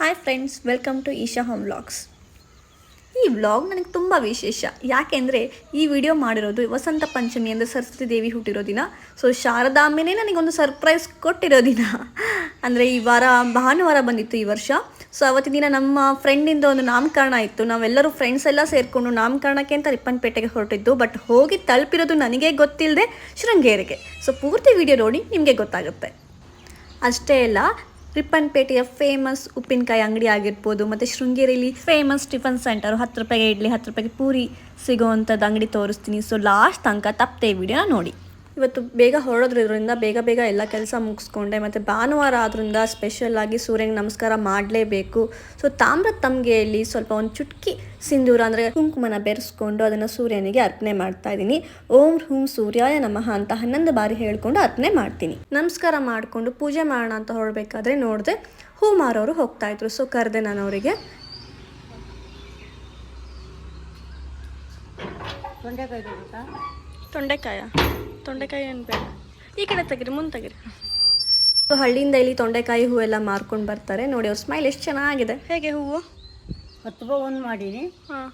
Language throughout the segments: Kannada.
Hi friends welcome to Isha home vlogs ಈ ವ್ಲಾಗ್ ನನಗೆ ತುಂಬ ವಿಶೇಷ. ಯಾಕೆಂದರೆ ಈ ವಿಡಿಯೋ ಮಾಡಿರೋದು ವಸಂತ ಪಂಚಮಿ ಅಂದರೆ ಸರಸ್ವತಿ ದೇವಿ ಹುಟ್ಟಿರೋ ದಿನ. ಸೊ ಶಾರದಾಂಬೆನೇ ನನಗೊಂದು ಸರ್ಪ್ರೈಸ್ ಕೊಟ್ಟಿರೋ ದಿನ. ಅಂದರೆ ಈ ವಾರ ಭಾನುವಾರ ಬಂದಿತ್ತು ಈ ವರ್ಷ. ಸೊ ಅವತ್ತಿನ ದಿನ ನಮ್ಮ ಫ್ರೆಂಡಿಂದ ಒಂದು ನಾಮಕರಣ ಇತ್ತು. ನಾವೆಲ್ಲರೂ ಫ್ರೆಂಡ್ಸ್ ಎಲ್ಲ ಸೇರಿಕೊಂಡು ನಾಮಕರಣಕ್ಕೆ ಅಂತ ರಿಪ್ಪನ್ಪೇಟೆಗೆ ಹೊರಟಿದ್ದು ಬಟ್ ಹೋಗಿ ತಲುಪಿರೋದು ನನಗೆ ಗೊತ್ತಿಲ್ಲದೆ ಶೃಂಗೇರಿಗೆ. ಸೊ ಪೂರ್ತಿ ವಿಡಿಯೋ ನೋಡಿ ನಿಮಗೆ ಗೊತ್ತಾಗುತ್ತೆ. ಅಷ್ಟೇ ಅಲ್ಲ ರಿಪ್ಪನ್ಪೇಟೆಯ ಫೇಮಸ್ ಉಪ್ಪಿನಕಾಯಿ ಅಂಗಡಿ ಆಗಿರ್ಬೋದು, ಮತ್ತು ಶೃಂಗೇರಿಯಲ್ಲಿ ಫೇಮಸ್ ಟಿಫನ್ ಸೆಂಟರ್ ಹತ್ತು ರೂಪಾಯಿಗೆ ಇಡ್ಲಿ, ಹತ್ತು ರೂಪಾಯಿಗೆ ಪೂರಿ ಸಿಗೋವಂಥದ್ದು ಅಂಗಡಿ ತೋರಿಸ್ತೀನಿ. ಸೊ ಲಾಸ್ಟ್ ತನಕ ತಪ್ಪದೆ ವಿಡಿಯೋ ನೋಡಿ. ಇವತ್ತು ಬೇಗ ಹೊರಡೋದ್ರಿಂದ ಬೇಗ ಬೇಗ ಎಲ್ಲ ಕೆಲಸ ಮುಗಿಸ್ಕೊಂಡೆ, ಮತ್ತು ಭಾನುವಾರ ಆದ್ರಿಂದ ಸ್ಪೆಷಲ್ ಆಗಿ ಸೂರ್ಯಗೆ ನಮಸ್ಕಾರ ಮಾಡಲೇಬೇಕು. ಸೊ ತಾಮ್ರದ ತಮ್ಗೆಯಲ್ಲಿ ಸ್ವಲ್ಪ ಒಂದು ಚುಟ್ಕಿ ಸಿಂಧೂರ ಅಂದರೆ ಕುಂಕುಮನ ಬೆರೆಸ್ಕೊಂಡು ಅದನ್ನು ಸೂರ್ಯನಿಗೆ ಅರ್ಪಣೆ ಮಾಡ್ತಾ ಇದ್ದೀನಿ. ಓಂ ಹೂಂ ಸೂರ್ಯಾಯ ನಮಃ ಅಂತ ಹನ್ನೊಂದು ಬಾರಿ ಹೇಳ್ಕೊಂಡು ಅರ್ಪಣೆ ಮಾಡ್ತೀನಿ. ನಮಸ್ಕಾರ ಮಾಡಿಕೊಂಡು ಪೂಜೆ ಮಾಡೋಣ ಅಂತ ಹೊರಡ್ಬೇಕಾದ್ರೆ ನೋಡಿದೆ ಹೂ ಮಾರೋರು ಹೋಗ್ತಾ ಇದ್ರು. ಸೊ ಕರೆದೆ ನಾನು ಅವರಿಗೆ. ತೊಂಡೆಕಾಯಿ ತೊಂಡೆಕಾಯ. ತೊಂಡೆಕಾಯಿ ಏನು ಬೇಡ. ಈ ಕಡೆ ತೆಗಿರಿ ಮುಂದೆ ತೆಗಿರಿ ಸೊ ಹಳ್ಳಿಯಿಂದ ಇಲ್ಲಿ ತೊಂಡೆಕಾಯಿ ಹೂವೆಲ್ಲ ಮಾರ್ಕೊಂಡು ಬರ್ತಾರೆ. ನೋಡಿ ಅವ್ರ ಸ್ಮೈಲ್ ಎಷ್ಟು ಚೆನ್ನಾಗಿದೆ. ಹೇಗೆ ಹೂವು? ಹತ್ತು ರೂಪಾಯಿ ಒಂದು ಮಾಡೀನಿ. ಹಾಂ.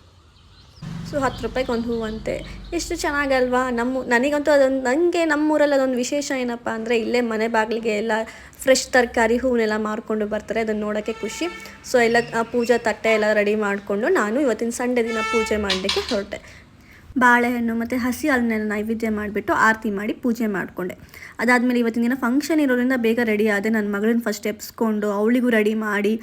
ಸೊ ಹತ್ತು ರೂಪಾಯಿಗೆ ಒಂದು ಹೂವು ಅಂತೆ. ಎಷ್ಟು ಚೆನ್ನಾಗಲ್ವಾ? ನಮ್ಮ ನನಗಂತೂ ಅದೊಂದು ನನಗೆ ನಮ್ಮೂರಲ್ಲಿ ಅದೊಂದು ವಿಶೇಷ ಏನಪ್ಪ ಅಂದರೆ ಇಲ್ಲೇ ಮನೆ ಬಾಗಿಲಿಗೆ ಎಲ್ಲ ಫ್ರೆಶ್ ತರಕಾರಿ ಹೂವನ್ನೆಲ್ಲ ಮಾರ್ಕೊಂಡು ಬರ್ತಾರೆ. ಅದನ್ನು ನೋಡೋಕ್ಕೆ ಖುಷಿ. ಸೊ ಎಲ್ಲ ಆ, ಪೂಜಾ ತಟ್ಟೆ ಎಲ್ಲ ರೆಡಿ ಮಾಡಿಕೊಂಡು ನಾನು ಇವತ್ತಿನ ಸಂಡೇ ದಿನ ಪೂಜೆ ಮಾಡಲಿಕ್ಕೆ ಹೊರಟೆ. ಬಾಳೆಹಣ್ಣು ಮತ್ತು ಹಸಿ ಹಾಲನ್ನೆಲ್ಲ ನೈವೇದ್ಯ ಮಾಡಿಬಿಟ್ಟು ಆರತಿ ಮಾಡಿ ಪೂಜೆ ಮಾಡಿಕೊಂಡೆ. ಅದಾದಮೇಲೆ ಇವತ್ತಿನ ದಿನ ಫಂಕ್ಷನ್ ಇರೋದ್ರಿಂದ ಬೇಗ ರೆಡಿ ಆದೆ. ನನ್ನ ಮಗಳನ್ನ ಫಸ್ಟ್ ಎಪ್ಸ್ಕೊಂಡು ಅವಳಿಗೂ ರೆಡಿ ಮಾಡಿ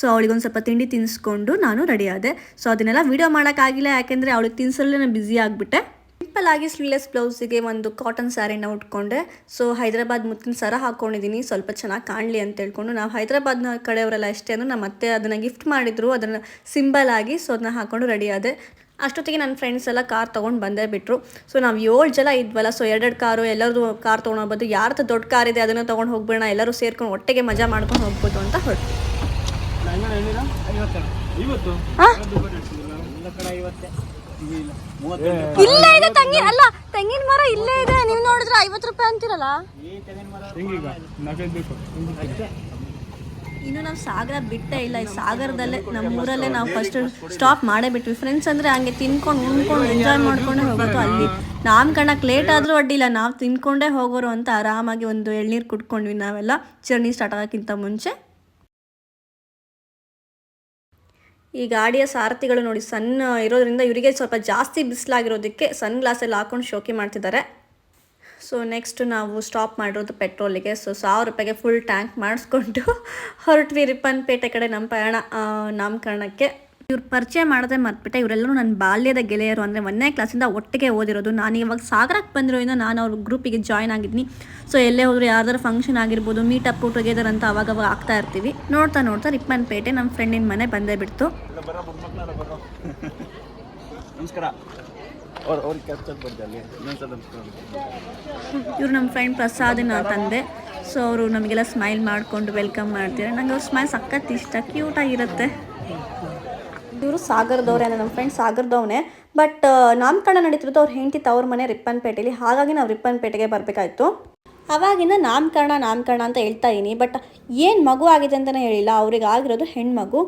ಸೊ ಅವಳಿಗೊಂದು ಸ್ವಲ್ಪ ತಿಂಡಿ ತಿನ್ನಿಸ್ಕೊಂಡು ನಾನು ರೆಡಿ ಆದೆ. ಸೊ ಅದನ್ನೆಲ್ಲ ವೀಡಿಯೋ ಮಾಡೋಕ್ಕಾಗಿಲ್ಲ ಯಾಕೆಂದರೆ ಅವಳಿಗೆ ತಿನ್ಸಲ್ಲೇ ನಾನು ಬ್ಯುಸಿ ಆಗಿಬಿಟ್ಟೆ. ಸಿಂಪಲ್ ಆಗಿ ಸ್ಲೀವ್ಲೆಸ್ ಬ್ಲೌಸಿಗೆ ಒಂದು ಕಾಟನ್ ಸ್ಯಾರಿನ ಉಟ್ಕೊಂಡೆ. ಸೊ ಹೈದರಾಬಾದ್ ಮುತ್ತಿನ ಸರ ಹಾಕೊಂಡಿದ್ದೀನಿ ಸ್ವಲ್ಪ ಚೆನ್ನಾಗಿ ಕಾಣಲಿ ಅಂತ ಹೇಳ್ಕೊಂಡು ನಾವು ಹೈದರಾಬಾದ್ನ ಕಡೆಯವರೆಲ್ಲ ಅಷ್ಟೇ ಅಂದರೆ ನಮ್ಮ ಅತ್ತೆ ಅದನ್ನು ಗಿಫ್ಟ್ ಮಾಡಿದ್ರು. ಅದನ್ನು ಸಿಂಬಲ್ ಆಗಿ ಸೊ ಅದನ್ನ ಹಾಕ್ಕೊಂಡು ರೆಡಿ ಆದೆ. ಅಷ್ಟೊತ್ತಿಗೆ ನನ್ನ ಫ್ರೆಂಡ್ಸ್ ಎಲ್ಲ ಕಾರ್ ತೊಗೊಂಡು ಬಂದೇ ಬಿಟ್ಟರು ಸೊ ನಾವು ಏಳು ಜನ ಇದ್ವಲ್ಲ ಸೊ ಎರಡೆರಡು ಕಾರು ಎಲ್ಲರದು ಕಾರ್ ತೊಗೊಂಡೋಗ್ಬೋದು ಯಾರ್ದು ದೊಡ್ಡ ಕಾರ್ ಇದೆ ಅದನ್ನು ತೊಗೊಂಡು ಹೋಗ್ಬೇಡ ಎಲ್ಲರೂ ಸೇರ್ಕೊಂಡು ಒಟ್ಟಿಗೆ ಮಜಾ ಮಾಡ್ಕೊಂಡು ಹೋಗ್ಬೋದು ಅಂತ ಹೊರಟು ಇವತ್ತು ಎಲ್ಲ ಕಡೆ ಐವತ್ತೆ. ಇಲ್ಲೇ. ಇದೆ ತಂಗಿನ ಅಲ್ಲ ತೆಂಗಿನ ಮರ ಇಲ್ಲೇ ಇದೆ. ನೀವು ನೋಡಿದ್ರೆ ಐವತ್ತು ರೂಪಾಯಿ ಅಂತೀರಲ್ಲ? ಇನ್ನು ನಾವು ಸಾಗರ ಬಿಟ್ಟೇ ಇಲ್ಲ, ಈ ಸಾಗರದಲ್ಲೇ ನಮ್ಮ ಊರಲ್ಲೇ ನಾವು ಫಸ್ಟ್ ಸ್ಟಾಪ್ ಮಾಡೇ ಬಿಟ್ವಿ. ಫ್ರೆಂಡ್ಸ್ ಅಂದರೆ ಹಂಗೆ ತಿನ್ಕೊಂಡು, ಉಣ್ಕೊಂಡು ಎಂಜಾಯ್ ಮಾಡ್ಕೊಂಡು ಹೋಗೋದು ಅಲ್ಲಿ. ನಾಮಕರಣಕ್ಕೆ ಲೇಟ್ ಆದರೂ ಅಡ್ಡಿಲ್ಲ, ನಾವು ತಿನ್ಕೊಂಡೇ ಹೋಗೋರು ಅಂತ ಆರಾಮಾಗಿ ಒಂದು ಎಳ್ನೀರು ಕುಟ್ಕೊಂಡ್ವಿ ನಾವೆಲ್ಲ. ಚರ್ನಿ ಸ್ಟಾರ್ಟ್ ಆಗೋಕ್ಕಿಂತ ಮುಂಚೆ. ಈ ಗಾಡಿಯ ಸಾರಥಿಗಳು ನೋಡಿ, ಸಣ್ಣ ಇರೋದ್ರಿಂದ ಇವರಿಗೆ ಸ್ವಲ್ಪ ಜಾಸ್ತಿ ಬಿಸಿಲಾಗಿರೋದಕ್ಕೆ ಸನ್ ಗ್ಲಾಸಲ್ಲಿ ಹಾಕೊಂಡು ಶೋಕಿ ಮಾಡ್ತಿದ್ದಾರೆ. ಸೊ ನೆಕ್ಸ್ಟ್ ನಾವು ಸ್ಟಾಪ್ ಮಾಡಿರೋದು ಪೆಟ್ರೋಲಿಗೆ ಸೊ ಸಾವಿರ ರೂಪಾಯಿಗೆ ಫುಲ್ ಟ್ಯಾಂಕ್ ಮಾಡಿಸ್ಕೊಂಡು ಹೊರಟ್ವಿ ರಿಪ್ಪನ್ಪೇಟೆ ಕಡೆ ನಮ್ಮ ಪ್ರಯಾಣ ನಾಮಕರಣಕ್ಕೆ. ಇವ್ರು ಪರಿಚಯ ಮಾಡದೆ ಮರ್ತ್ಬಿಟ್ಟೆ. ಇವರೆಲ್ಲರೂ ನನ್ನ ಬಾಲ್ಯದ ಗೆಳೆಯರು ಅಂದರೆ ಒಂದನೇ ಕ್ಲಾಸಿಂದ ಒಟ್ಟಿಗೆ ಓದಿರೋದು. ನಾನು ಇವಾಗ ಸಾಗರಕ್ಕೆ ಬಂದಿರೋದ್ರಿಂದ ನಾನು ಅವ್ರ ಗ್ರೂಪಿಗೆ ಜಾಯ್ನ್ ಆಗಿದ್ದೀನಿ. ಸೊ ಎಲ್ಲೇ ಹೋದ್ರು ಯಾರ್ದಾರು ಫಂಕ್ಷನ್ ಆಗಿರ್ಬೋದು ಅಪ್ ಟುಗೆದರ್ ಅಂತ ಅವಾಗ ಆಗ್ತಾ ಇರ್ತೀವಿ. ನೋಡ್ತಾ ನೋಡ್ತಾ ರಿಪ್ಪನ್ಪೇಟೆ ನಮ್ಮ ಫ್ರೆಂಡಿನ ಮನೆ ಬಂದೇ ಬಿಡ್ತು. ನಮಸ್ಕಾರ. ಅವ್ರ ಅವ್ರಿಗೆ ಅಲ್ಲಿ ಇನ್ನೊಂದ್ಸಲ ಇವ್ರು ನಮ್ಮ ಫ್ರೆಂಡ್ ಪ್ರಸಾದನ ತಂದೆ. ಸೊ ಅವರು ನಮಗೆಲ್ಲ ಸ್ಮೈಲ್ ಮಾಡಿಕೊಂಡು ವೆಲ್ಕಮ್ ಮಾಡ್ತಾರೆ ನಂಗೆ ಅವ್ರ ಸ್ಮೈಲ್ ಸಖತ್ ಇಷ್ಟ ಕ್ಯೂಟಾಗಿರುತ್ತೆ ಇವರು ಸಾಗರದವ್ರೆ ಅಂದರೆ ನಮ್ಮ ಫ್ರೆಂಡ್ ಸಾಗರದವನೇ. ಬಟ್ ನಾಮಕರಣ ನಡೀತಿರೋದು ಅವ್ರ ಹೆಂಡತಿ ತವ್ರ ಮನೆ ರಿಪ್ಪನ್ಪೇಟೆಯಲ್ಲಿ ಹಾಗಾಗಿ ನಾವು ರಿಪ್ಪನ್ಪೇಟೆಗೆ ಬರಬೇಕಾಯ್ತು. ಅವಾಗಿಂದ ನಾಮಕರಣ ನಾಮಕರಣ ಅಂತ ಹೇಳ್ತಾ ಇದ್ದೀನಿ ಬಟ್ ಏನು ಮಗು ಆಗಿದೆ ಅಂತಲೇ ಹೇಳಿಲ್ಲ. ಅವ್ರಿಗೆ ಆಗಿರೋದು ಹೆಣ್ಮಗು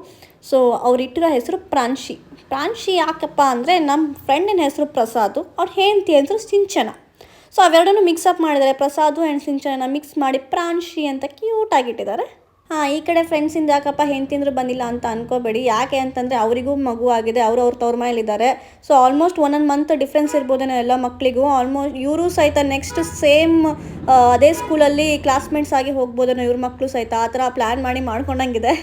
ಸೊ ಅವ್ರಿಟ್ಟಿರೋ ಹೆಸರು ಪ್ರಾಂಶಿ. ಪ್ರಾಂಶಿ ಯಾಕಪ್ಪ ಅಂದರೆ ನಮ್ಮ ಫ್ರೆಂಡಿನ ಹೆಸರು ಪ್ರಸಾದ್, ಅವ್ರ ಹೆಂಡತಿ ಹೆಸರು ಸಿಂಚನ. ಸೊ ಅವೆರಡನ್ನೂ ಮಿಕ್ಸಪ್ ಮಾಡಿದ್ದಾರೆ ಪ್ರಸಾದು ಆ್ಯಂಡ್ ಸಿಂಚನ ಮಿಕ್ಸ್ ಮಾಡಿ ಪ್ರಾಂಶಿ ಅಂತ ಕ್ಯೂಟ್ ಆಗಿಟ್ಟಿದ್ದಾರೆ. ಹಾಂ, ಈ ಕಡೆ ಫ್ರೆಂಡ್ಸಿಂದ ಯಾಕಪ್ಪ ಹೆಂಡ್ತಿಂದ್ರು ಬಂದಿಲ್ಲ ಅಂತ ಅನ್ಕೋಬೇಡಿ. ಯಾಕೆ ಅಂತಂದರೆ ಅವರಿಗೂ ಮಗು ಆಗಿದೆ, ಅವರು ಅವ್ರ ತವ್ರ ಮನೇಲಿದ್ದಾರೆ ಸೊ ಆಲ್ಮೋಸ್ಟ್ ಒಂದೊಂದು ಮಂತ್ ಡಿಫ್ರೆನ್ಸ್ ಇರ್ಬೋದೇನೋ ಎಲ್ಲ ಮಕ್ಕಳಿಗೂ ಆಲ್ಮೋಸ್ಟ್ ಇವರು ಸಹಿತ ನೆಕ್ಸ್ಟ್ ಸೇಮ್ ಅದೇ ಸ್ಕೂಲಲ್ಲಿ ಕ್ಲಾಸ್ಮೇಟ್ಸ್ ಆಗಿ ಹೋಗ್ಬೋದೇನೋ ಇವ್ರ ಮಕ್ಕಳು ಸಹಿತ. ಆ ಥರ ಪ್ಲ್ಯಾನ್ ಮಾಡಿ ಮಾಡ್ಕೊಂಡಂಗಿದೆ.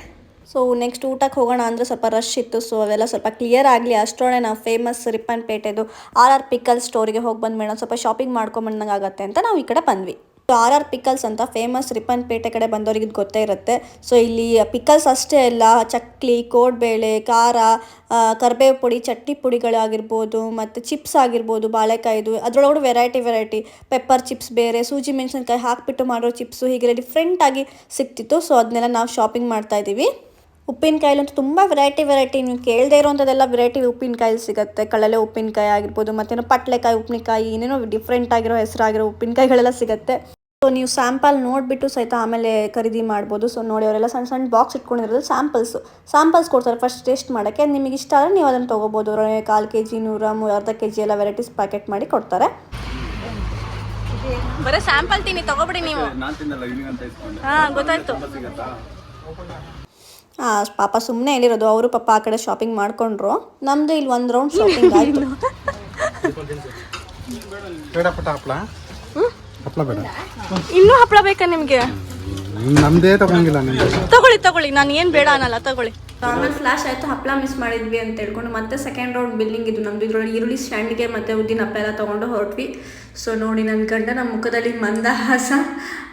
ಸೊ ನೆಕ್ಸ್ಟ್ ಊಟಕ್ಕೆ ಹೋಗೋಣ ಅಂದರೆ ಸ್ವಲ್ಪ ರಶ್ ಇತ್ತು. ಸೊ ಅವೆಲ್ಲ ಸ್ವಲ್ಪ ಕ್ಲಿಯರ್ ಆಗಲಿ. ಅಷ್ಟೊಳೆ ನಾವು ಫೇಮಸ್ ರಿಪ್ಪನ್ಪೇಟೆದು ಆರ್ ಆರ್ ಪಿಕಲ್ ಸ್ಟೋರಿಗೆ ಹೋಗಿ ಬಂದ್ಮೇಲೆ ಸ್ವಲ್ಪ ಶಾಪಿಂಗ್ ಮಾಡ್ಕೊಂಬಂದಂಗಾಗತ್ತೆ ಅಂತ ನಾವು ಈ ಕಡೆ ಬಂದ್ವಿ. ಸೊ ಆರ್ ಆರ್ ಪಿಕಲ್ಸ್ ಅಂತ ಫೇಮಸ್ ರಿಪ್ಪನ್ಪೇಟೆ ಕಡೆ ಬಂದವ್ರಿಗೆ ಇದು ಗೊತ್ತೇ ಇರುತ್ತೆ. ಸೊ ಇಲ್ಲಿ ಪಿಕಲ್ಸ್ ಅಷ್ಟೇ ಅಲ್ಲ, ಚಕ್ಲಿ, ಕೋಡ್ಬೇಳೆ, ಖಾರ ಕರ್ಬೇವು ಪುಡಿ, ಚಟ್ನಿ ಪುಡಿಗಳಾಗಿರ್ಬೋದು ಮತ್ತು ಚಿಪ್ಸ್ ಆಗಿರ್ಬೋದು, ಬಾಳೆಕಾಯಿದು. ಅದರೊಳಗಡೆ ವೆರೈಟಿ ವೆರೈಟಿ ಪೆಪ್ಪರ್ ಚಿಪ್ಸ್ ಬೇರೆ, ಸೂಜಿ ಮೆಣಸಿನ್ಕಾಯಿ ಹಾಕಿಬಿಟ್ಟು ಮಾಡೋ ಚಿಪ್ಸು ಹೀಗೆ ಡಿಫ್ರೆಂಟಾಗಿ ಸಿಕ್ತಿತ್ತು. ಸೊ ಅದನ್ನೆಲ್ಲ ನಾವು ಶಾಪಿಂಗ್ ಮಾಡ್ತಾ ಇದ್ದೀವಿ. ಉಪ್ಪಿನಕಾಯಿಲಂತೂ ತುಂಬ ವೆರೈಟಿ ವೆರೈಟಿ ನೀವು ಕೇಳದೇ ಇರೋಂಥದ್ದೆಲ್ಲ ವೆರೈಟಿ ಉಪ್ಪಿನಕಾಯಿ ಸಿಗುತ್ತೆ. ಕಳಲೆ ಉಪ್ಪಿನಕಾಯಿ ಆಗಿರ್ಬೋದು ಮತ್ತೇನೋ ಪಟ್ಲೆಕಾಯಿ ಉಪ್ಪಿನಕಾಯಿ ಏನೇನೋ ಡಿಫ್ರೆಂಟ್ ಆಗಿರೋ ಹೆಸರಾಗಿರೋ ಉಪ್ಪಿನಕಾಯಿಗಳೆಲ್ಲ ಸಿಗುತ್ತೆ. ಸೊ ನೀವು ಸ್ಯಾಂಪಲ್ ನೋಡಿಬಿಟ್ಟು ಸಹಿತ ಆಮೇಲೆ ಖರೀದಿ ಮಾಡ್ಬೋದು. ಸೊ ನೋಡಿ ಅವರೆಲ್ಲ ಸಣ್ಣ ಸಣ್ಣ ಬಾಕ್ಸ್ ಇಟ್ಕೊಂಡಿರೋದು ಸ್ಯಾಂಪಲ್ಸು ಸ್ಯಾಂಪಲ್ಸ್ ಕೊಡ್ತಾರೆ ಫಸ್ಟ್ ಟೇಸ್ಟ್ ಮಾಡೋಕ್ಕೆ. ನಿಮಗೆ ಇಷ್ಟ ಆದರೆ ನೀವು ಅದನ್ನು ತೊಗೋಬೋದು. ಕಾಲು ಕೆ ಜಿ ನೂರ ಮೂ- ಅರ್ಧ ಕೆ ಜಿ ಎಲ್ಲ ವೆರೈಟೀಸ್ ಪ್ಯಾಕೆಟ್ ಮಾಡಿ ಕೊಡ್ತಾರೆ. ಬರೀ ಸ್ಯಾಂಪಲ್ ತಿನ್ನಿ ತಗೋಬಿಡಿ ನೀವು. ಗೊತ್ತಾಯ್ತು. ಪಾಪ ಸುಮ್ಮನೆ ಹೇಳಿರೋದು ಅವರು ಪಾಪ ಆ ಕಡೆ ಶಾಪಿಂಗ್ ಮಾಡ್ಕೊಂಡ್ರು. ನಮ್ದು ಇಲ್ಲಿ ಒಂದು ರೌಂಡ್ ಶಾಪಿಂಗ್ ಆಯಿತು. ಬೇಡ ಬೇಡ ಇನ್ನೂ ಹಪ್ಪಳ ಬೇಕಾ ನಿಮಗೆ? ನಮ್ದೇ ತಗೊಂಗಿಲ್ಲ ನಿಮ್ಗೆ. ತಗೊಳ್ಳಿ ತಗೊಳ್ಳಿ ನಾನು ಏನು ಬೇಡ ಅನ್ನಲ್ಲ ತಗೊಳ್ಳಿ. ಆಮೇಲೆ ಫ್ಲಾಶ್ ಆಯ್ತು ಹಪ್ಪಳ ಮಿಸ್ ಮಾಡಿದ್ವಿ ಅಂತ ಹೇಳ್ಕೊಂಡು ಮತ್ತೆ ಸೆಕೆಂಡ್ ರೌಂಡ್ ಬಿಲ್ಲಿಂಗ್ ಇದು ನಮ್ದು ಇದ್ರೊಳಗೆ ಈರುಳ್ಳಿ ಸ್ಟ್ಯಾಂಡ್ಗೆ ಮತ್ತೆ ಉದ್ದಿನ ಅಪ್ಪ ಎಲ್ಲ ತಗೊಂಡು ಹೊರಟ್ವಿ. ಸೊ ನೋಡಿ ನನ್ನ ಗಂಡ ನಮ್ಮ ಮುಖದಲ್ಲಿ ಮಂದಹಾಸ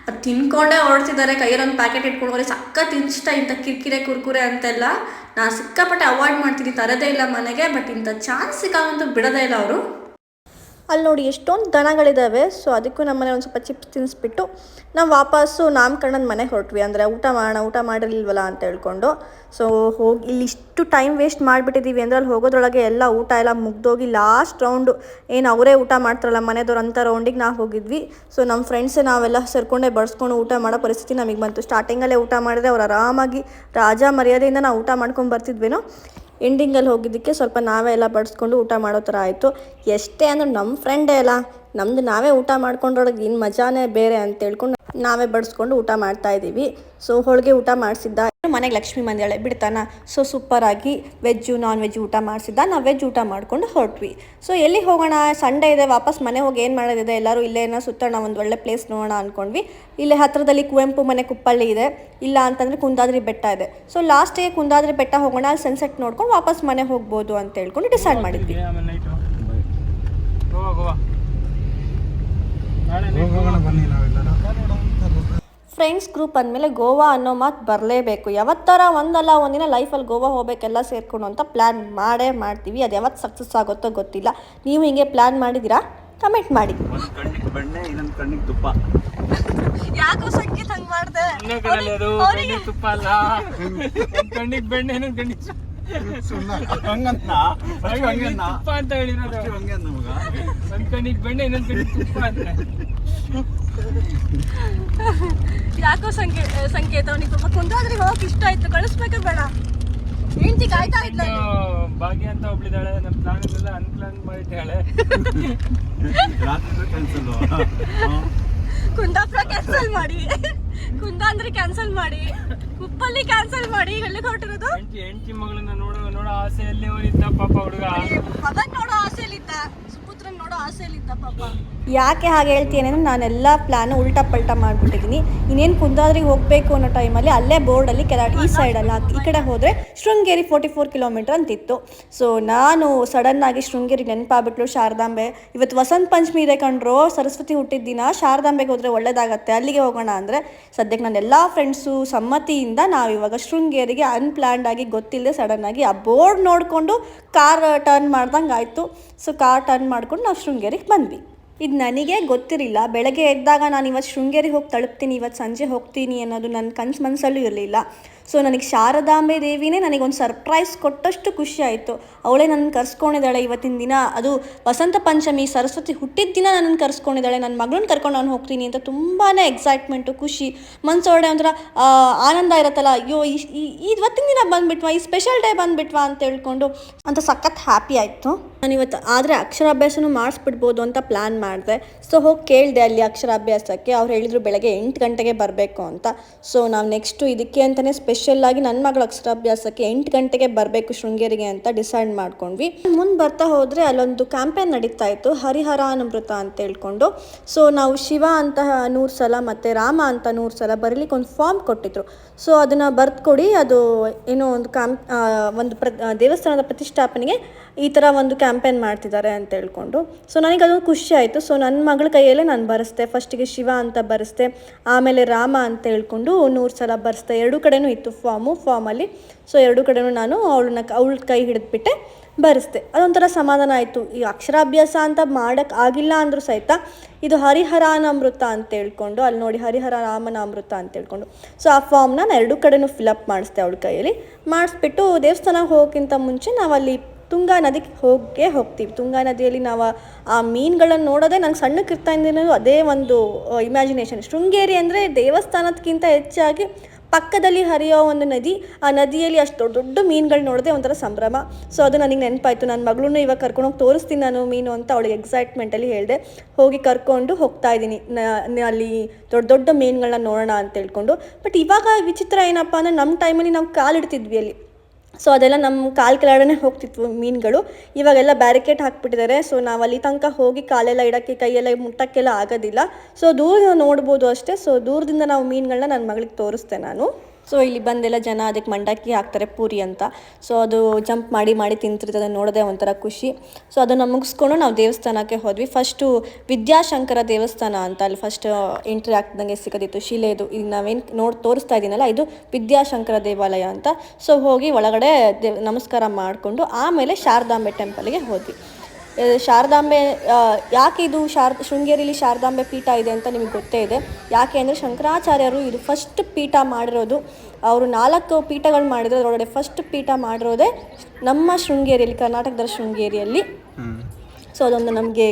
ಅದ್ ತಿನ್ಕೊಂಡೇ ಹೊರಡ್ತಿದ್ದಾರೆ ಕೈಯಲ್ಲೊಂದು ಪ್ಯಾಕೆಟ್ ಇಟ್ಕೊಂಡ್ರೆ ಸಖತ್ ಇಷ್ಟ ಇಂಥ ಕಿರಿಕಿರೆ ಕುರ್ಕುರೆ ಅಂತೆಲ್ಲ. ನಾನು ಸಿಕ್ಕಾಪಟ್ಟೆ ಅವಾಯ್ಡ್ ಮಾಡ್ತೀನಿ ತರದೇ ಇಲ್ಲ ಮನೆಗೆ ಬಟ್ ಇಂಥ ಚಾನ್ಸ್ ಸಿಕ್ಕಾಗಂತೂ ಬಿಡೋದೇ ಇಲ್ಲ ಅವರು. ಅಲ್ಲಿ ನೋಡಿ ಎಷ್ಟೊಂದು ದನಗಳಿದ್ದಾವೆ ಸೊ ಅದಕ್ಕೂ ನಮ್ಮನೆ ಒಂದು ಸ್ವಲ್ಪ ಚಿಪ್ಸ್ ತಿನ್ನಿಸ್ಬಿಟ್ಟು ನಾವು ವಾಪಸ್ಸು ನಾಮಕರಣದ ಮನೆಗೆ ಹೊರಟ್ವಿ. ಅಂದರೆ ಊಟ ಮಾಡೋಣ ಊಟ ಮಾಡಿರಲಿಲ್ವಲ್ಲ ಅಂತ ಹೇಳ್ಕೊಂಡು. ಸೊ ಹೋಗಿ, ಇಲ್ಲಿ ಇಷ್ಟು ಟೈಮ್ ವೇಸ್ಟ್ ಮಾಡಿಬಿಟ್ಟಿದ್ದೀವಿ ಅಂದರೆ ಅಲ್ಲಿ ಹೋಗೋದ್ರೊಳಗೆ ಎಲ್ಲ ಊಟ ಎಲ್ಲ ಮುಗ್ದೋಗಿ ಲಾಸ್ಟ್ ರೌಂಡು ಏನು ಅವರೇ ಊಟ ಮಾಡ್ತಾರಲ್ಲ, ಮನೆದವ್ರು ಅಂಥ ರೌಂಡಿಗೆ ನಾವು ಹೋಗಿದ್ವಿ. ಸೊ ನಮ್ಮ ಫ್ರೆಂಡ್ಸೇ ನಾವೆಲ್ಲ ಸೇರ್ಕೊಂಡೆ ಬಡಿಸ್ಕೊಂಡು ಊಟ ಮಾಡೋ ಪರಿಸ್ಥಿತಿ ನಮಗೆ ಬಂತು. ಸ್ಟಾರ್ಟಿಂಗಲ್ಲೇ ಊಟ ಮಾಡಿದ್ರೆ ಅವ್ರು ಆರಾಮಾಗಿ ರಾಜ ಮರ್ಯಾದೆಯಿಂದ ನಾವು ಊಟ ಮಾಡ್ಕೊಂಡು ಬರ್ತಿದ್ವೇನೋ. ಎಂಡಿಂಗಲ್ಲಿ ಹೋಗಿದ್ದಕ್ಕೆ ಸ್ವಲ್ಪ ನಾವೇ ಎಲ್ಲ ಬಡಿಸ್ಕೊಂಡು ಊಟ ಮಾಡೋ ಥರ ಆಯಿತು. ಎಷ್ಟೇ ಅಂದ್ರೆ ನಮ್ಮ ಫ್ರೆಂಡೇ ಅಲ್ಲ, ನಮ್ದು ನಾವೇ ಊಟ ಮಾಡ್ಕೊಂಡ್ರೊಳಗೆ ಇನ್ನು ಮಜಾನೇ ಬೇರೆ ಅಂತ ಹೇಳ್ಕೊಂಡು ನಾವೇ ಬಡಿಸ್ಕೊಂಡು ಊಟ ಮಾಡ್ತಾ ಇದ್ದೀವಿ. ಸೊ ಹೋಳಿಗೆ ಊಟ ಮಾಡಿಸಿದ್ದ. ಮನೆಗೆ ಲಕ್ಷ್ಮಿ ಮಂದಿಯಾಳೆ ಬಿಡ್ತಾನ. ಸೊ ಸೂಪರಾಗಿ ವೆಜ್ಜು ನಾನ್ ವೆಜ್ ಊಟ ಮಾಡಿಸಿದ್ದ. ನಾವು ವೆಜ್ ಊಟ ಮಾಡ್ಕೊಂಡು ಹೊರಟ್ವಿ. ಸೊ ಎಲ್ಲಿ ಹೋಗೋಣ? ಸಂಡೇ ಇದೆ. ವಾಪಸ್ ಮನೆ ಹೋಗಿ ಏನು ಮಾಡೋದಿದೆ? ಎಲ್ಲರೂ ಇಲ್ಲೇ ಏನೋ ಸುತ್ತೋಣ? ಒಂದು ಒಳ್ಳೆ ಪ್ಲೇಸ್ ನೋಡೋಣ ಅಂದ್ಕೊಂಡ್ವಿ ಇಲ್ಲೇ ಹತ್ರದಲ್ಲಿ ಕುವೆಂಪು ಮನೆ ಕುಪ್ಪಳ್ಳಿ ಇದೆ. ಇಲ್ಲ ಅಂತಂದರೆ ಕುಂದಾದ್ರಿ ಬೆಟ್ಟ ಇದೆ. ಸೊ ಲಾಸ್ಟಿಗೆ ಕುಂದಾದ್ರಿ ಬೆಟ್ಟ ಹೋಗೋಣ. ಅಲ್ಲಿ ಸನ್ಸೆಟ್ ನೋಡ್ಕೊಂಡು ವಾಪಸ್ ಮನೆ ಹೋಗ್ಬೋದು ಅಂತ ಹೇಳ್ಕೊಂಡು ಡಿಸೈಡ್ ಮಾಡಿದ್ವಿ ಆಮೇಲೆ ನೈಟು ಗೋವಾ ಗೋವಾ ನಾಳೆ ಹೋಗೋಣ ಬನ್ನಿ ನಾವೆಲ್ಲರೂ. ಫ್ರೆಂಡ್ಸ್ ಗ್ರೂಪ್ ಅಂದಮೇಲೆ ಗೋವಾ ಅನ್ನೋ ಮಾತು ಬರಲೇಬೇಕು. ಯಾವತ್ತರ ಒಂದಲ್ಲ ಒಂದಿನ ಲೈಫಲ್ಲಿ ಗೋವಾ ಹೋಗ್ಬೇಕೆಲ್ಲ ಸೇರ್ಕೊಂಡು ಅಂತ ಪ್ಲ್ಯಾನ್ ಮಾಡೇ ಮಾಡ್ತೀವಿ. ಅದು ಯಾವತ್ತು ಸಕ್ಸಸ್ ಆಗುತ್ತೋ ಗೊತ್ತಿಲ್ಲ. ನೀವು ಹಿಂಗೆ ಪ್ಲ್ಯಾನ್ ಮಾಡಿದ್ದೀರಾ? ಕಮೆಂಟ್ ಮಾಡಿ. ಒಂದು ಕಣ್ಣಿಗೆ ಬೆಣ್ಣೆ ಇನ್ನೊಂದು ಕಣ್ಣಿಗೆ ತುಪ್ಪ. ಯಾಕೋ ಸಂಗೀತ ಹಂಗೆ ಮಾಡಿದೆ? ತುಪ್ಪ ಅಲ್ಲ. ಕಣ್ಣಿಗೆ ಬೆಣ್ಣೆ ಇನ್ನೊಂದು ಕಣ್ಣಿಗೆ ತುಪ್ಪ ಅಂತ ಹೇಳಿರೋದು ಹಂಗೆ ಅಂದ ನಮಗ? ಒಂದ್ ಕಣ್ಣಿಗೆ ಬೆಣ್ಣೆ ಇನ್ನೊಂದ್ ಕಣ್ಣಿಗೆ ತುಪ್ಪ ಅಂತ. ಯಾಕೋ ಸಂಕೇತ ಸಂಕೇತ ಅವನಿಗೆ ಪಾಪ. ಕುಂದಾದ್ರಿಗೆ ಹೋಗಕ್ ಇಷ್ಟ ಆಯ್ತು. ಕಳಿಸ್ಬೇಕು ಬೇಡ. ಹೆಂಡತಿ ಕಾಯ್ತಾ ಇದ್ಲ ಭಾಗ್ಯ ಅಂತ ಒಬ್ಳಿದಾಳೆ ನಮ್ಮ ಪ್ಲಾನ್ ಎಲ್ಲ ಅನ್ಪ್ಲಾನ್ ಮಾಡಿದ್ದಾಳೆ. ರಾತ್ರಿ ಕ್ಯಾನ್ಸಲ್ ಕುಂದಾಪುರ ಕ್ಯಾನ್ಸಲ್ ಮಾಡಿ. ಕುಂದಾಂದ್ರಿ ಕ್ಯಾನ್ಸಲ್ ಮಾಡಿ. ಕುಪ್ಪಲ್ಲಿ ಕ್ಯಾನ್ಸಲ್ ಮಾಡಿ. ಎಲ್ಲಿಗೆ ಹೊರಟಿರೋದು? ಹೆಂಡತಿ ಮಗಳನ್ನ ನೋಡೋ ಆಸೆಯಲ್ಲಿ ಇದ್ದ ಪಾಪ ಹುಡುಗ. ಮಗನ್ ನೋಡೋ ಆಸೆಲಿದ್ದ ನೋಡೋ ಯಾಕೆ ಹಾಗೆ ಹೇಳ್ತೀನಿ ಅಂದ್ರೆ ನಾನೆಲ್ಲ ಪ್ಲಾನ್ ಉಲ್ಟಾ ಪಲ್ಟಾ ಮಾಡಿಬಿಟ್ಟಿದ್ದೀನಿ ಇನ್ನೇನು ಕುಂದಾದ್ರಿಗೆ ಹೋಗಬೇಕು ಅನ್ನೋ ಟೈಮಲ್ಲಿ ಅಲ್ಲೇ ಬೋರ್ಡಲ್ಲಿ ಕೆಲ ಈ ಸೈಡಲ್ಲ ಈ ಕಡೆ ಹೋದರೆ ಶೃಂಗೇರಿ ಫೋರ್ಟಿ ಫೋರ್ ಕಿಲೋಮೀಟರ್ ಅಂತಿತ್ತು. ಸೊ ನಾನು ಸಡನ್ನಾಗಿ ಶೃಂಗೇರಿ ನೆನಪಾಗ್ಬಿಟ್ಲು, ಶಾರದಾಂಬೆ. ಇವತ್ತು ವಸಂತ ಪಂಚಮಿ ಇದೆ ಕಂಡ್ರು ಸರಸ್ವತಿ ಹುಟ್ಟಿದ ದಿನ ಶಾರದಾಂಬೆಗೆ ಹೋದರೆ ಒಳ್ಳೇದಾಗತ್ತೆ. ಅಲ್ಲಿಗೆ ಹೋಗೋಣ ಅಂದರೆ ಸದ್ಯಕ್ಕೆ ನನ್ನ ಎಲ್ಲ ಫ್ರೆಂಡ್ಸು ಸಮ್ಮತಿಯಿಂದ ನಾವು ಇವಾಗ ಶೃಂಗೇರಿಗೆ ಅನ್ಪ್ಲ್ಯಾಂಡ್ ಆಗಿ ಗೊತ್ತಿಲ್ಲದೆ ಸಡನ್ನಾಗಿ ಆ ಬೋರ್ಡ್ ನೋಡಿಕೊಂಡು ಕಾರ್ ಟರ್ನ್ ಮಾಡ್ದಂಗೆ ಆಯಿತು ಸೊ ಕಾರ್ ಟರ್ನ್ ಮಾಡ್ಕೊಂಡು ನಾವು ಶೃಂಗೇರಿಗೆ ಬಂದ್ವಿ. ಇದು ನನಗೆ ಗೊತ್ತಿರಲಿಲ್ಲ. ಬೆಳಗ್ಗೆ ಎದ್ದಾಗ ನಾನು ಇವತ್ತು ಶೃಂಗೇರಿಗೆ ಹೋಗಿ ತಲುಪ್ತೀನಿ ಇವತ್ತು ಸಂಜೆ ಹೋಗ್ತೀನಿ ಅನ್ನೋದು ನನ್ನ ಕನ್ಸು ಮನಸ್ಸಲ್ಲೂ ಇರಲಿಲ್ಲ. ಸೊ ನನಗೆ ಶಾರದಾಂಬೆ ದೇವಿನೇ ನನಗೊಂದು ಸರ್ಪ್ರೈಸ್ ಕೊಟ್ಟಷ್ಟು ಖುಷಿ ಆಯಿತು. ಅವಳೇ ನನ್ನ ಕರ್ಸ್ಕೊಂಡಿದ್ದಾಳೆ ಇವತ್ತಿನ ದಿನ. ಅದು ವಸಂತ ಪಂಚಮಿ, ಸರಸ್ವತಿ ಹುಟ್ಟಿದ ದಿನ ನನ್ನನ್ನು ಕರ್ಸ್ಕೊಂಡಿದ್ದಾಳೆ. ನನ್ನ ಮಗಳನ್ನ ಕರ್ಕೊಂಡು ನಾನು ಹೋಗ್ತೀನಿ ಅಂತ ತುಂಬಾ ಎಕ್ಸೈಟ್ಮೆಂಟು ಖುಷಿ. ಮನಸ್ಸೊಳ್ಳೆ ಒಂಥರ ಆನಂದ ಇರುತ್ತಲ್ಲ. ಅಯ್ಯೋ, ಈ ಇವತ್ತಿನ ದಿನ ಬಂದುಬಿಟ್ವಾ, ಈ ಸ್ಪೆಷಲ್ ಡೇ ಬಂದುಬಿಟ್ವಾ ಅಂತ ಹೇಳ್ಕೊಂಡು ಅಂತ ಸಖತ್ ಹ್ಯಾಪಿ ಆಯಿತು. ನಾನು ಇವತ್ತು ಆದರೆ ಅಕ್ಷರಾಭ್ಯಾಸನೂ ಮಾಡಿಸ್ಬಿಡ್ಬೋದು ಅಂತ ಪ್ಲ್ಯಾನ್ ಮಾಡಿದೆ. ಸೊ ಹೋಗಿ ಕೇಳಿದೆ ಅಲ್ಲಿ ಅಕ್ಷರಾಭ್ಯಾಸಕ್ಕೆ. ಅವ್ರು ಹೇಳಿದ್ರು ಬೆಳಗ್ಗೆ ಎಂಟು ಗಂಟೆಗೆ ಬರಬೇಕು ಅಂತ. ಸೊ ನಾವು ನೆಕ್ಸ್ಟು ಇದಕ್ಕೆ ಅಂತಲೇ ಸ್ಪೆಷಲ್ಲಾಗಿ ನನ್ನ ಮಗಳ ಅಕ್ಷರಾಭ್ಯಾಸಕ್ಕೆ ಎಂಟು ಗಂಟೆಗೆ ಬರಬೇಕು ಶೃಂಗೇರಿಗೆ ಅಂತ ಡಿಸೈಡ್ ಮಾಡ್ಕೊಂಡ್ವಿ. ಮುಂದೆ ಬರ್ತಾ ಹೋದರೆ ಅಲ್ಲೊಂದು ಕ್ಯಾಂಪೇನ್ ನಡೀತಾ ಇತ್ತು, ಹರಿಹರ ಅನಮೃತ ಅಂತ ಹೇಳ್ಕೊಂಡು. ಸೊ ನಾವು ಶಿವ ಅಂತ ನೂರು ಸಲ ಮತ್ತು ರಾಮ ಅಂತ ನೂರು ಸಲ ಬರಲಿಕ್ಕೆ ಒಂದು ಫಾರ್ಮ್ ಕೊಟ್ಟಿದ್ರು. ಸೊ ಅದನ್ನು ಬರ್ದ್ಕೊಡಿ, ಅದು ಏನೋ ಒಂದು ಕ್ಯಾಂಪ್ ಒಂದು ಪ್ರ ದೇವಸ್ಥಾನದ ಪ್ರತಿಷ್ಠಾಪನೆಗೆ ಈ ಥರ ಒಂದು ಕ್ಯಾಂಪೇನ್ ಮಾಡ್ತಿದ್ದಾರೆ ಅಂತ ಹೇಳ್ಕೊಂಡು. ಸೊ ನನಗೆ ಅದು ಖುಷಿ ಆಯಿತು. ಸೊ ನನ್ನ ಮಗಳ ಕೈಯಲ್ಲೇ ನಾನು ಬರೆಸ್ದೆ ಫಸ್ಟಿಗೆ ಶಿವ ಅಂತ ಬರೆಸ್ದೆ ಆಮೇಲೆ ರಾಮ ಅಂತ ಹೇಳ್ಕೊಂಡು ನೂರು ಸಲ ಬರೆಸ್ದೆ ಎರಡು ಕಡೆನೂ ಇತ್ತು. ಫಾರ್ಮು, ಫಾರ್ಮಲ್ಲಿ. ಸೊ ಎರಡು ಕಡೆನೂ ನಾನು ಅವಳನ್ನ ಅವಳ ಕೈ ಹಿಡಿದ್ಬಿಟ್ಟೆ, ಬರೆಸ್ದೆ. ಅದೊಂಥರ ಸಮಾಧಾನ ಆಯಿತು. ಈ ಅಕ್ಷರಾಭ್ಯಾಸ ಅಂತ ಮಾಡೋಕ್ಕೆ ಆಗಿಲ್ಲ ಅಂದರೂ ಸಹಿತ ಇದು ಹರಿಹರಾನಾಮೃತ ಅಂತ ಹೇಳ್ಕೊಂಡು, ಅಲ್ಲಿ ನೋಡಿ ಹರಿಹರ ರಾಮನ ಅಮೃತ ಅಂತ ಹೇಳ್ಕೊಂಡು. ಸೊ ಆ ಫಾರ್ಮ್ನ ನಾನು ಎರಡು ಕಡೆನೂ ಫಿಲಪ್ ಮಾಡಿಸ್ದೆ ಅವಳ ಕೈಯಲ್ಲಿ. ಮಾಡಿಸ್ಬಿಟ್ಟು ದೇವಸ್ಥಾನಕ್ಕೆ ಹೋಗೋಕ್ಕಿಂತ ಮುಂಚೆ ನಾವಲ್ಲಿ ತುಂಗಾ ನದಿಗೆ ಹೋಗೇ ಹೋಗ್ತೀವಿ. ತುಂಗಾ ನದಿಯಲ್ಲಿ ನಾವು ಆ- ಮೀನುಗಳನ್ನು ನೋಡೋದೇ ನಂಗೆ ಸಣ್ಣಕ್ಕಿರ್ತಾಯಿಂದನೂ ಅದೇ ಒಂದು ಇಮ್ಯಾಜಿನೇಷನ್ ಶೃಂಗೇರಿ ಅಂದರೆ ದೇವಸ್ಥಾನಕ್ಕಿಂತ ಹೆಚ್ಚಾಗಿ ಪಕ್ಕದಲ್ಲಿ ಹರಿಯೋ ಒಂದು ನದಿ, ಆ ನದಿಯಲ್ಲಿ ಅಷ್ಟು ದೊಡ್ಡ ದೊಡ್ಡ ಮೀನುಗಳು ನೋಡಿದೆ ಒಂಥರ ಸಂಭ್ರಮ. ಸೊ ಅದು ನನಗೆ ನೆನಪಾಯಿತು. ನನ್ನ ಮಗಳನ್ನೂ ಇವಾಗ ಕರ್ಕೊಂಡೋಗಿ ತೋರಿಸ್ತೀನಿ ನಾನು ಮೀನು ಅಂತ ಅವಳಿಗೆ ಎಕ್ಸೈಟ್ಮೆಂಟಲ್ಲಿ ಹೇಳಿದೆ. ಹೋಗಿ ಕರ್ಕೊಂಡು ಹೋಗ್ತಾ ಇದ್ದೀನಿ. ಅಲ್ಲಿ ದೊಡ್ಡ ದೊಡ್ಡ ಮೀನುಗಳನ್ನ ನೋಡೋಣ ಅಂತ ಹೇಳ್ಕೊಂಡು. ಬಟ್ ಇವಾಗ ವಿಚಿತ್ರ ಏನಪ್ಪ ಅಂದರೆ ನಮ್ಮ ಟೈಮಲ್ಲಿ ನಾವು ಕಾಲಿಡ್ತಿದ್ವಿ ಅಲ್ಲಿ. ಸೊ ಅದೆಲ್ಲ ನಮ್ಮ ಕಾಲು ಕೆಳಗಡೆ ಹೋಗ್ತಿತ್ತು ಮೀನುಗಳು. ಇವಾಗೆಲ್ಲ ಬ್ಯಾರಿಕೇಡ್ ಹಾಕ್ಬಿಟ್ಟಿದ್ದಾರೆ ಸೊ ನಾವು ಅಲ್ಲಿ ತನಕ ಹೋಗಿ ಕಾಲೆಲ್ಲ ಇಡೋಕ್ಕೆ, ಕೈಯೆಲ್ಲ ಮುಟ್ಟಕ್ಕೆಲ್ಲ ಆಗೋದಿಲ್ಲ. ಸೊ ದೂರ ನೋಡ್ಬೋದು ಅಷ್ಟೇ. ಸೊ ದೂರದಿಂದ ನಾವು ಮೀನುಗಳನ್ನ ನನ್ನ ಮಗಳಿಗೆ ತೋರಿಸ್ತೆ ನಾನು. ಸೊ ಇಲ್ಲಿ ಬಂದೆಲ್ಲ ಜನ ಅದಕ್ಕೆ ಮಂಡಕ್ಕಿ ಹಾಕ್ತಾರೆ ಪೂರಿ ಅಂತ. ಸೊ ಅದು ಜಂಪ್ ಮಾಡಿ ಮಾಡಿ ತಿಂತಿರ್ತದೆ ನೋಡೋದೇ ಒಂಥರ ಖುಷಿ. ಸೊ ಅದನ್ನು ಮುಗಿಸ್ಕೊಂಡು ನಾವು ದೇವಸ್ಥಾನಕ್ಕೆ ಹೋದ್ವಿ. ಫಸ್ಟು ವಿದ್ಯಾಶಂಕರ ದೇವಸ್ಥಾನ ಅಂತ ಅಲ್ಲಿ ಫಸ್ಟ್ ಎಂಟ್ರಿ ಆಗ್ತಿದ್ದಂಗೆ ಸಿಗೋದಿತ್ತು. ಶಿಲೆದು ಇದು ನಾವೇನು ನೋಡಿ, ತೋರಿಸ್ತಾ ಇದ್ದೀನಲ್ಲ, ಇದು ವಿದ್ಯಾಶಂಕರ ದೇವಾಲಯ ಅಂತ. ಸೊ ಹೋಗಿ ಒಳಗಡೆ ದೇವ್, ನಮಸ್ಕಾರ ಮಾಡಿಕೊಂಡು ಆಮೇಲೆ ಶಾರದಾಂಬೆ ಟೆಂಪಲ್ಗೆ ಹೋದ್ವಿ. ಶಾರದಾಂಬೆ ಯಾಕೆ ಇದು ಶಾರ ಶೃಂಗೇರಿಲಿ ಶಾರದಾಂಬೆ ಪೀಠ ಇದೆ ಅಂತ ನಿಮಗೆ ಗೊತ್ತೇ ಇದೆ. ಯಾಕೆ ಅಂದರೆ ಶಂಕರಾಚಾರ್ಯರು ಇದು ಫಸ್ಟ್ ಪೀಠ ಮಾಡಿರೋದು. ಅವರು ನಾಲ್ಕು ಪೀಠಗಳು ಮಾಡಿದ್ರು ಅದರೊಳಗಡೆ ಫಸ್ಟ್ ಪೀಠ ಮಾಡಿರೋದೇ ನಮ್ಮ ಶೃಂಗೇರಿಯಲ್ಲಿ ಕರ್ನಾಟಕದ ಶೃಂಗೇರಿಯಲ್ಲಿ. ಸೊ ಅದೊಂದು ನಮಗೆ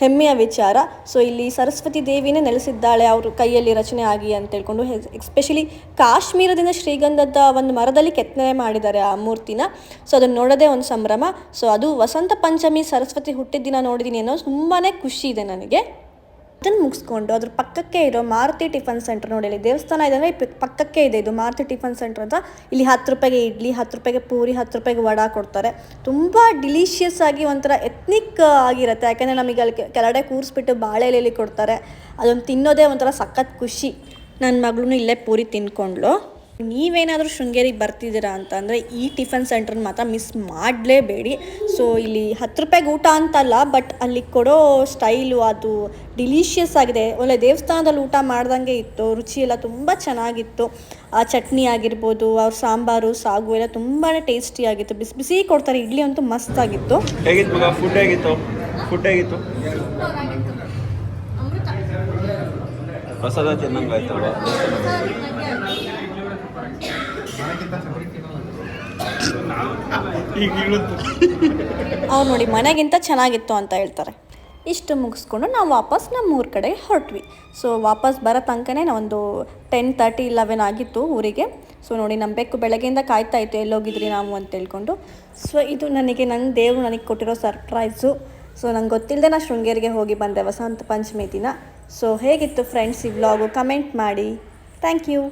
ಹೆಮ್ಮೆಯ ವಿಚಾರ. ಸೊ ಇಲ್ಲಿ ಸರಸ್ವತಿ ದೇವಿನೇ ನೆಲೆಸಿದ್ದಾಳೆ. ಅವರು ಕೈಯಲ್ಲಿ ರಚನೆ ಆಗಿ ಅಂತ ಹೇಳ್ಕೊಂಡು ಎಸ್ಪೆಷಲಿ ಕಾಶ್ಮೀರದಿಂದ ಶ್ರೀಗಂಧದ ಒಂದು ಮರದಲ್ಲಿ ಕೆತ್ತನೆ ಮಾಡಿದ್ದಾರೆ ಆ ಮೂರ್ತಿನ. ಸೊ ಅದನ್ನು ನೋಡೋದೇ ಒಂದು ಸಂಭ್ರಮ. ಸೊ ಅದು ವಸಂತ ಪಂಚಮಿ ಸರಸ್ವತಿ ಹುಟ್ಟಿದ ದಿನ ನೋಡಿದ್ದೀನಿ ಅನ್ನೋ ತುಂಬಾ ಖುಷಿ ಇದೆ ನನಗೆ. ಅದನ್ನು ಮುಗಿಸ್ಕೊಂಡು ಅದ್ರ ಪಕ್ಕಕ್ಕೆ ಇರೋ ಮಾರುತಿ ಟಿಫನ್ ಸೆಂಟರ್ ನೋಡಿ ಇಲ್ಲಿ ದೇವಸ್ಥಾನ ಇದೆ ಪಕ್ಕಕ್ಕೆ ಇದೆ ಇದು ಮಾರುತಿ ಟಿಫನ್ ಸೆಂಟರ್ ಅಂತ. ಇಲ್ಲಿ ಹತ್ತು ರೂಪಾಯಿಗೆ ಇಡ್ಲಿ, ಹತ್ತು ರೂಪಾಯಿಗೆ ಪೂರಿ, ಹತ್ತು ರೂಪಾಯಿಗೆ ವಡಾ ಕೊಡ್ತಾರೆ. ತುಂಬ ಡಿಲಿಷಿಯಸ್ ಆಗಿ ಒಂಥರ ಎತ್ನಿಕ್ ಆಗಿರುತ್ತೆ. ಯಾಕೆಂದರೆ ನಮಗೆ ಅಲ್ಲಿ ಕೆಳಗಡೆ ಕೂರಿಸ್ಬಿಟ್ಟು ಬಾಳೆ ಎಲೆಯಲ್ಲಿ ಕೊಡ್ತಾರೆ. ಅದೊಂದು ತಿನ್ನೋದೇ ಒಂಥರ ಸಖತ್ ಖುಷಿ. ನನ್ನ ಮಗಳೂ ಇಲ್ಲೇ ಪೂರಿ ತಿನ್ಕೊಂಡ್ಲು ನೀವೇನಾದರೂ ಶೃಂಗೇರಿಗೆ ಬರ್ತಿದ್ದೀರಾ ಅಂತಂದರೆ ಈ ಟಿಫನ್ ಸೆಂಟ್ರನ್ನ ಮಾತ್ರ ಮಿಸ್ ಮಾಡಲೇಬೇಡಿ. ಸೊ ಇಲ್ಲಿ ಹತ್ತು ರೂಪಾಯಿಗೆ ಊಟ ಅಂತಲ್ಲ ಬಟ್ ಅಲ್ಲಿ ಕೊಡೋ ಸ್ಟೈಲು ಅದು ಡಿಲೀಷಿಯಸ್ ಆಗಿದೆ. ಒಳ್ಳೆ ದೇವಸ್ಥಾನದಲ್ಲಿ ಊಟ ಮಾಡ್ದಂಗೆ ಇತ್ತು ರುಚಿ ಎಲ್ಲ ತುಂಬ ಚೆನ್ನಾಗಿತ್ತು. ಆ ಚಟ್ನಿ ಆಗಿರ್ಬೋದು ಅವ್ರ ಸಾಂಬಾರು ಸಾಗು ಎಲ್ಲ ತುಂಬಾ ಟೇಸ್ಟಿಯಾಗಿತ್ತು ಬಿಸಿ ಬಿಸಿ ಕೊಡ್ತಾರೆ ಇಡ್ಲಿ ಅಂತೂ ಮಸ್ತಾಗಿತ್ತು ಫುಡ್ ಹೇಗಿತ್ತು ಫುಡ್ ಹೇಗಿತ್ತು? ಪ್ರಸಾದ ಈಗ ಅವ್ರು ನೋಡಿ ಮನೆಗಿಂತ ಚೆನ್ನಾಗಿತ್ತು ಅಂತ ಹೇಳ್ತಾರೆ. ಇಷ್ಟು ಮುಗಿಸ್ಕೊಂಡು ನಾವು ವಾಪಸ್ ನಮ್ಮ ಊರ ಕಡೆ ಹೊರಟ್ವಿ. ಸೊ ವಾಪಸ್ ಬರೋ ತನಕನೇ ನಾವೊಂದು ಟೆನ್ ತರ್ಟಿ ಇಲೆವೆನ್ ಆಗಿತ್ತು ಊರಿಗೆ. ಸೊ ನೋಡಿ ನಮ್ಮ ಬೆಕ್ಕು ಬೆಳಗ್ಗೆಯಿಂದ ಕಾಯ್ತಾ ಇತ್ತು, ಎಲ್ಲೋಗಿದ್ರಿ ನಾವು? ಅಂತ ಹೇಳ್ಕೊಂಡು. ಸೊ ಇದು ನನಗೆ ನನ್ನ ದೇವರು ನನಗೆ ಕೊಟ್ಟಿರೋ ಸರ್ಪ್ರೈಸು ಸೊ ನಂಗೆ ಗೊತ್ತಿಲ್ಲದೆ ನಾನು ಶೃಂಗೇರಿಗೆ ಹೋಗಿ ಬಂದೆ ವಸಂತ ಪಂಚಮಿ ದಿನ. ಸೊ ಹೇಗಿತ್ತು ಫ್ರೆಂಡ್ಸ್ ಈ ವ್ಲಾಗು ಕಮೆಂಟ್ ಮಾಡಿ. Thank you